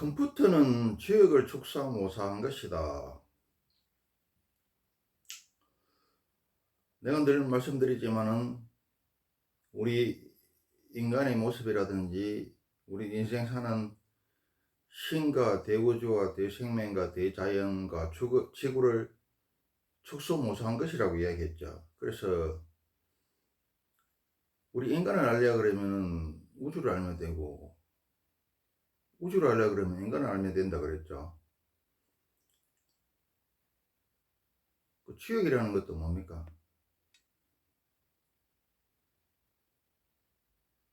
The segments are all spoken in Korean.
컴퓨터는 지역을 축소모사한 것이다. 내가 늘 말씀드리지만은 우리 인간의 모습이라든지 우리 인생 사는 신과 대우주와 대생명과 대자연과 지구를 축소 모사한 것이라고 이야기했죠. 그래서 우리 인간을 알려 그러면은 우주를 알면 되고 우주를 알려 그러면 인간을 알면 된다 그랬죠. 그 추역이라는 것도 뭡니까?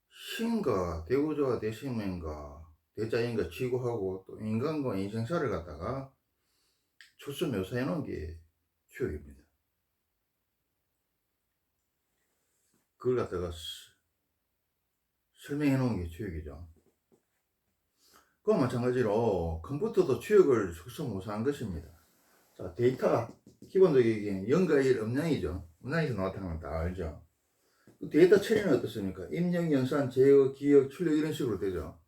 신과 대우주와 대생명과 대자연과 지구하고 또 인간과 인생사를 갖다가 초점 묘사해 놓은 게 추역입니다. 그걸 갖다가 스- 설명해 놓은 게 추역이죠. 그와 마찬가지로 컴퓨터도 추역을 축소모사한 것입니다. 자, 데이터 기본적인 0과 1 음량이죠. 음량에서 나타나는 거다 알죠. 그 데이터 처리는 어떻습니까? 입력, 연산, 제어, 기억, 출력 이런 식으로 되죠.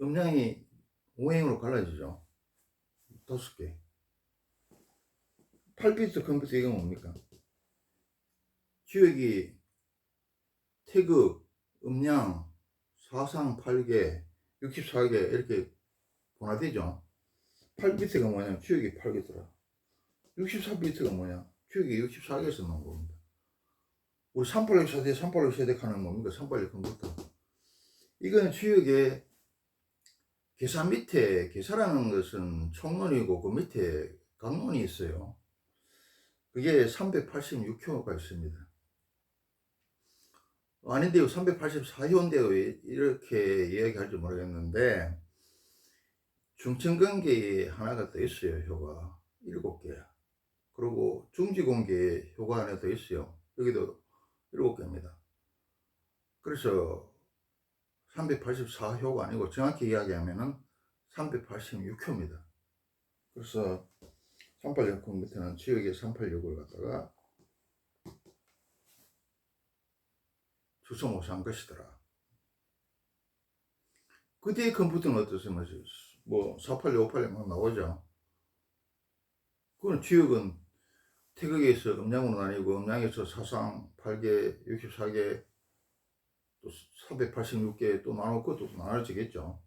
음량이 5행으로 갈라지죠. 다섯 개. 8비트 컴퓨터 이건 뭡니까? 주역이 태극, 음량, 사상 8개, 64개 이렇게 분화되죠. 8비트가 뭐냐면 주역이 8개더라. 64비트가 뭐냐? 주역이 64개에서 나온 겁니다. 우리 386 세대, 386 세대 하는 뭡니까? 386 컴퓨터. 이거는 주역의 계산 밑에, 계산하는 것은 총론이고 그 밑에 강론이 있어요. 그게 386호가 있습니다. 아닌데요, 384호인데요, 이렇게 이야기할지 모르겠는데, 중천관계 하나가 더 있어요, 효가. 일곱 개야. 그리고 중지공계 효가 하나 더 있어요. 여기도 일곱 개입니다. 그래서 384효가 아니고 정확히 이야기하면은 386효입니다. 그래서 386 컴퓨터는 지역의 386을 갖다가 주소모사한 것이더라. 그 뒤에 컴퓨터는 어떻습니까? 뭐, 486, 586막 나오죠. 그건 지역은 태극에서 음량으로 나뉘고, 음량에서 사상 8개, 64개, 또 486개 또 나누고 또 나눠지겠죠.